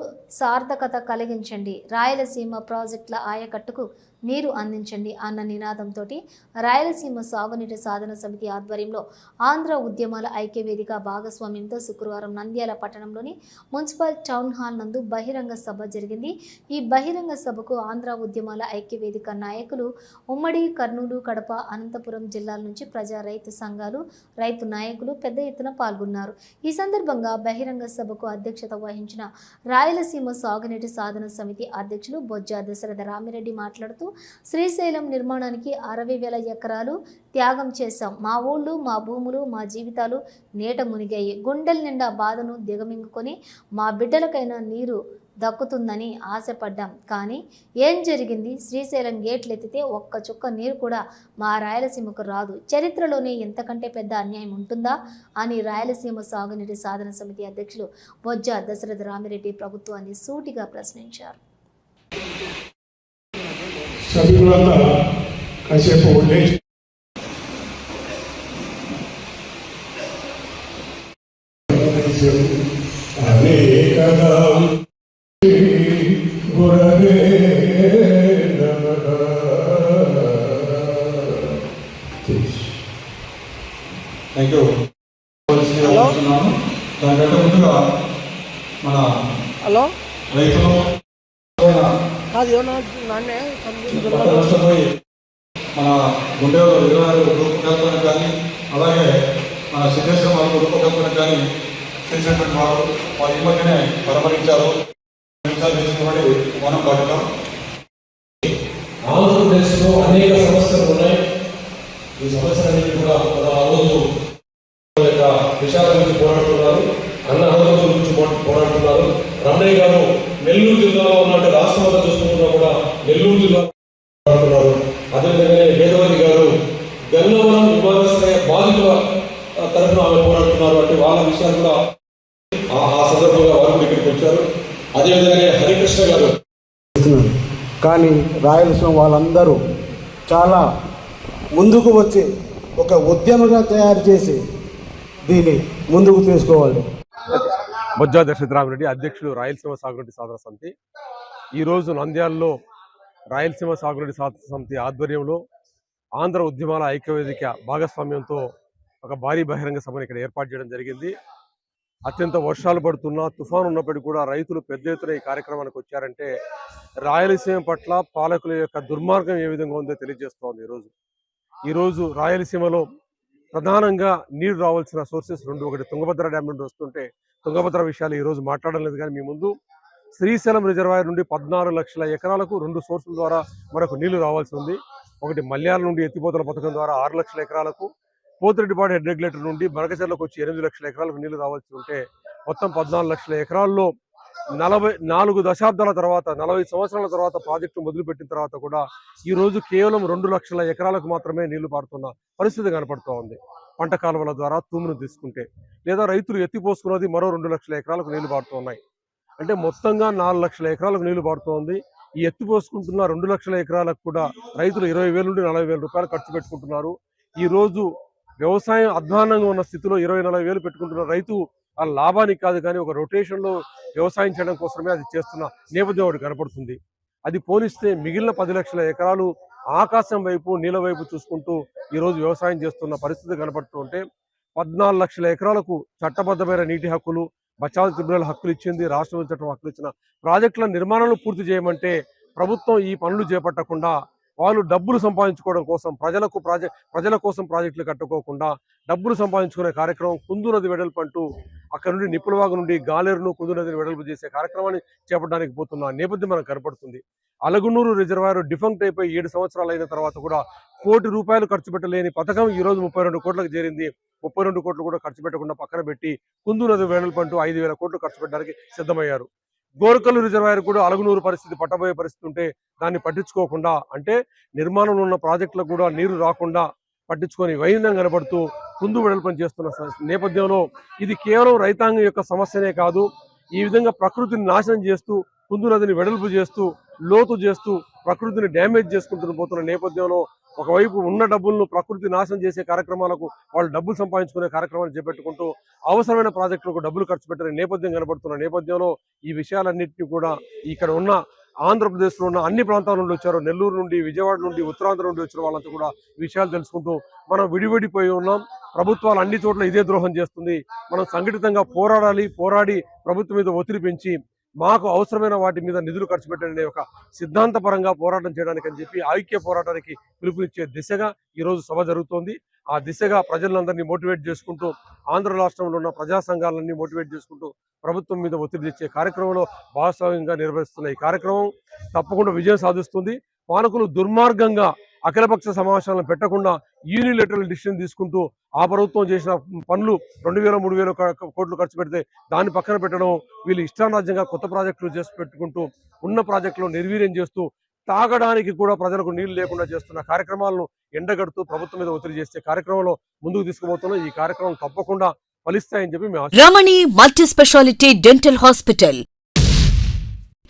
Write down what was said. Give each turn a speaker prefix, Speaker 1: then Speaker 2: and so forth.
Speaker 1: to సార్థకత కలిగించండి. రాయలసీమ ప్రాజెక్టుల ఆయకట్టుకు నీరు అందించండి అన్న నినాదంతో రాయలసీమ సాగునీటి సాధన సమితి ఆధ్వర్యంలో ఆంధ్ర ఉద్యమాల ఐక్యవేదిక భాగస్వామ్యంతో శుక్రవారం నంద్యాల పట్టణంలోని మున్సిపల్ టౌన్ హాల్ నందు బహిరంగ సభ జరిగింది. ఈ బహిరంగ సభకు ఆంధ్ర ఉద్యమాల ఐక్యవేదిక నాయకులు ఉమ్మడి కర్నూలు కడప అనంతపురం జిల్లాల నుంచి ప్రజా రైతు సంఘాలు రైతు నాయకులు పెద్ద ఎత్తున పాల్గొన్నారు. ఈ సందర్భంగా బహిరంగ సభకు అధ్యక్షత వహించిన రాయలసీమ సాగునీటి సాధన సమితి అధ్యక్షులు బొజ్జా దశరథ రామిరెడ్డి మాట్లాడుతూ శ్రీశైలం నిర్మాణానికి అరవై వేల ఎకరాలు త్యాగం చేశాం. మా ఊళ్ళు మా భూములు మా జీవితాలు నీట మునిగాయి. గుండెల నిండా బాధను దిగమింగుకొని మా బిడ్డలకైనా నీరు దక్కుతుందని ఆశపడ్డాం. కానీ ఏం జరిగింది? శ్రీశైలం గేట్లు ఎత్తితే ఒక్క చుక్క నీరు కూడా మా రాయలసీమకు రాదు. చరిత్రలోనే ఎంతకంటే పెద్ద అన్యాయం ఉంటుందా? అని రాయలసీమ సాగునీటి సాధన సమితి అధ్యక్షులు బొజ్జ దశరథ రామిరెడ్డి ప్రభుత్వాన్ని సూటిగా ప్రశ్నించారు.
Speaker 2: సభ్యులంతా
Speaker 3: కోరుతున్నాను దానికంటే ముందుగా మన
Speaker 4: హలో?
Speaker 3: రైతులు నష్టపోయి మన గుండెలో ఇరవై ఆరు గ్రూప్ కల్పన కానీ అలాగే మన సిద్ధేశ్వర వారి గ్రూప్ కల్పన కానీ చేసినటువంటి వారు వారు మధ్యనే పరమరించారు. తీసుకుని మనం పడటం
Speaker 5: ఆంధ్రప్రదేశ్లో అనేక సమస్యలు ఉన్నాయి. ఈ సమస్యలన్నింటి కూడా మన రోజు విశాఖ గురించి పోరాడుతున్నారు అన్న హోదా గురించి పోరాడుతున్నారు. రమణయ్య గారు నెల్లూరు జిల్లాలో ఉన్నట్టు రాష్ట్రంలో చూసుకుంటున్నా కూడా నెల్లూరు జిల్లా పోరాడుతున్నారు. అదేవిధంగానే వేదవతి గారు గన్నవరం విమానాశ్రయ బాధితుల తరఫున ఆమె పోరాడుతున్నారు అంటే వాళ్ళ విషయాలు కూడా ఆ- సందర్భంగా వారు ఇక్కడికి వచ్చారు. అదేవిధంగా హరికృష్ణ గారు
Speaker 6: కానీ రాయలసీమ వాళ్ళందరూ చాలా ముందుకు వచ్చి ఒక ఉద్యమంగా తయారు చేసి దీన్ని ముందుకు తీసుకోవాలి.
Speaker 7: బొజ్జా దశరథరామరెడ్డి అధ్యక్షుడు రాయలసీమ సాగునీటి సాధన సమితి. ఈరోజు నంద్యాలలో రాయలసీమ సాగునీటి సాధన సమితి ఆధ్వర్యంలో ఆంధ్ర ఉద్యమాల ఐక్యవేదిక భాగస్వామ్యంతో ఒక భారీ బహిరంగ సభను ఇక్కడ ఏర్పాటు చేయడం జరిగింది. అత్యంత వర్షాలు పడుతున్నా తుఫాను ఉన్నప్పటికీ కూడా రైతులు పెద్ద ఎత్తున ఈ కార్యక్రమానికి వచ్చారంటే రాయలసీమ పట్ల పాలకుల యొక్క దుర్మార్గం ఏ విధంగా ఉందో తెలియజేస్తోంది ఈరోజు ఈరోజు రాయలసీమలో ప్రధానంగా నీరు రావాల్సిన సోర్సెస్ రెండు. ఒకటి తుంగభద్ర డ్యామ్ నుండి వస్తుంటే తుంగభద్ర విషయాలు ఈరోజు మాట్లాడడం లేదు కానీ మీ ముందు శ్రీశైలం రిజర్వాయర్ నుండి పద్నాలుగు లక్షల ఎకరాలకు రెండు సోర్సుల ద్వారా మనకు నీళ్ళు రావాల్సి ఉంది. ఒకటి మల్యాల నుండి ఎత్తిపోతల పథకం ద్వారా ఆరు లక్షల ఎకరాలకు పోతిరెడ్డిపాడు హెడ్ రెగ్యులేటర్ నుండి మరకచెర్లకు వచ్చి ఎనిమిది లక్షల ఎకరాలకు నీళ్ళు రావాల్సి ఉంటే మొత్తం పద్నాలుగు లక్షల ఎకరాల్లో నలభై నాలుగు దశాబ్దాల తర్వాత నలభై సంవత్సరాల తర్వాత ప్రాజెక్టు మొదలుపెట్టిన తర్వాత కూడా ఈ రోజు కేవలం రెండు లక్షల ఎకరాలకు మాత్రమే నీళ్ళు పారుతున్న పరిస్థితి కనపడుతూ ఉంది. పంట కాలువల ద్వారా తూమును తీసుకుంటే లేదా రైతులు ఎత్తిపోసుకున్నది మరో రెండు లక్షల ఎకరాలకు నీళ్ళు పారుతున్నాయి అంటే మొత్తంగా నాలుగు లక్షల ఎకరాలకు నీళ్ళు పారుతోంది ఈ ఎత్తిపోసుకుంటున్న రెండు లక్షల ఎకరాలకు కూడా రైతులు ఇరవై వేల నుండి నలభై వేల రూపాయలు ఖర్చు పెట్టుకుంటున్నారు. ఈ రోజు వ్యవసాయం అధ్వానంగా ఉన్న స్థితిలో ఇరవై నలభై వేలు పెట్టుకుంటున్న రైతు ఆ లాభానికి కాదు కానీ ఒక రొటేషన్లో వ్యవసాయం చేయడం కోసమే అది చేస్తున్న నేపథ్యం ఒకటి కనపడుతుంది. అది పోలిస్తే మిగిలిన పది లక్షల ఎకరాలు ఆకాశం వైపు నీళ్ళ వైపు చూసుకుంటూ ఈరోజు వ్యవసాయం చేస్తున్న పరిస్థితి కనపడుతుంటే పద్నాలుగు లక్షల ఎకరాలకు చట్టబద్ధమైన నీటి హక్కులు బచావ్ ట్రిబ్యునల్ హక్కులు ఇచ్చింది రాష్ట్రం చట్టం హక్కులు ఇచ్చిన ప్రాజెక్టుల నిర్మాణాలు పూర్తి చేయమంటే ప్రభుత్వం ఈ పనులు చేపట్టకుండా వాళ్ళు డబ్బులు సంపాదించుకోవడం కోసం ప్రజలకు ప్రాజెక్ట్ ప్రజల కోసం ప్రాజెక్టులు కట్టుకోకుండా డబ్బులు సంపాదించుకునే కార్యక్రమం కుందు నది వెడల్పు అంటూ అక్కడ నుండి నిప్పులవాగు నుండి గాలేరును కుందు నదిని వెడల్పు చేసే కార్యక్రమాన్ని చేపట్టడానికి పోతున్న నేపథ్యం మనకు కనపడుతుంది. అలగునూరు రిజర్వాయర్ డిఫంక్ట్ అయిపోయి ఏడు సంవత్సరాలు అయిన తర్వాత కూడా కోటి రూపాయలు ఖర్చు పెట్టలేని పథకం ఈ రోజు ముప్పై రెండు కోట్లకు చేరింది. ముప్పై రెండు కోట్లు కూడా ఖర్చు పెట్టకుండా పక్కన పెట్టి కుందు నది వెడల్పు అంటూ ఐదు వేల కోట్లు ఖర్చు పెట్టడానికి సిద్ధమయ్యారు. గోరకల్లు రిజర్వాయర్ కూడా అలగునూరు పరిస్థితి పట్టబోయే పరిస్థితి ఉంటే దాన్ని పట్టించుకోకుండా అంటే నిర్మాణంలో ఉన్న ప్రాజెక్టులకు కూడా నీరు రాకుండా పట్టించుకొని వైద్యం కనబడుతూ కుందు వెడల్పని చేస్తున్న నేపథ్యంలో ఇది కేవలం రైతాంగం యొక్క సమస్యనే కాదు ఈ విధంగా ప్రకృతిని నాశనం చేస్తూ కుందు నదిని వెడల్పు చేస్తూ లోతు చేస్తూ ప్రకృతిని డ్యామేజ్ చేసుకుంటున్న పోతున్న నేపథ్యంలో ఒకవైపు ఉన్న డబ్బులను ప్రకృతి నాశనం చేసే కార్యక్రమాలకు వాళ్ళు డబ్బులు సంపాదించుకునే కార్యక్రమాలు చేపట్టుకుంటూ అవసరమైన ప్రాజెక్టులకు డబ్బులు ఖర్చు పెట్టిన నేపథ్యం కనబడుతున్న నేపథ్యంలో ఈ విషయాలన్నింటినీ కూడా ఇక్కడ ఉన్న ఆంధ్రప్రదేశ్లో ఉన్న అన్ని ప్రాంతాల నుండి వచ్చారు. నెల్లూరు నుండి విజయవాడ నుండి ఉత్తరాంధ్ర నుండి వచ్చిన వాళ్ళంతా కూడా విషయాలు తెలుసుకుంటూ మనం విడివిడిపోయి ఉన్నాం. ప్రభుత్వాలు అన్ని చోట్ల ఇదే ద్రోహం చేస్తుంది. మనం సంఘటితంగా పోరాడాలి పోరాడి ప్రభుత్వం మీద ఒత్తిడి పెంచి మాకు అవసరమైన వాటి మీద నిధులు ఖర్చు పెట్టండి ఒక సిద్ధాంతపరంగా పోరాటం చేయడానికి అని చెప్పి ఐక్య పోరాటానికి పిలుపునిచ్చే దిశగా ఈరోజు సభ జరుగుతోంది. ఆ దిశగా ప్రజలందరినీ మోటివేట్ చేసుకుంటూ ఆంధ్ర రాష్ట్రంలో ఉన్న ప్రజా సంఘాలన్నీ మోటివేట్ చేసుకుంటూ ప్రభుత్వం మీద ఒత్తిడి తెచ్చే కార్యక్రమంలో భాగస్వామ్యంగా నిర్వహిస్తున్న ఈ కార్యక్రమం తప్పకుండా విజయం సాధిస్తుంది. పాలకులు దుర్మార్గంగా అఖిలపక్ష సమావేశాలను పెట్టకుండా యూనిలేటరల్ డిసిషన్ తీసుకుంటూ ఆ ప్రభుత్వం చేసిన పనులు రెండు వేల మూడు వేల కోట్లు ఖర్చు పెడితే దాన్ని పక్కన పెట్టడం వీళ్ళు ఇష్టారాజ్యంగా కొత్త ప్రాజెక్టులు చేసి పెట్టుకుంటూ ఉన్న ప్రాజెక్టులు నిర్వీర్యం చేస్తూ తాగడానికి కూడా ప్రజలకు నీళ్ళు లేకుండా చేస్తున్న కార్యక్రమాలను ఎండగడుతూ ప్రభుత్వం మీద ఒత్తిడి చేసే కార్యక్రమంలో ముందుకు తీసుకుపోతున్నాం ఈ కార్యక్రమం తప్పకుండా ఫలిస్తాయని చెప్పి మేము
Speaker 8: Ramani multi speciality dental hospital.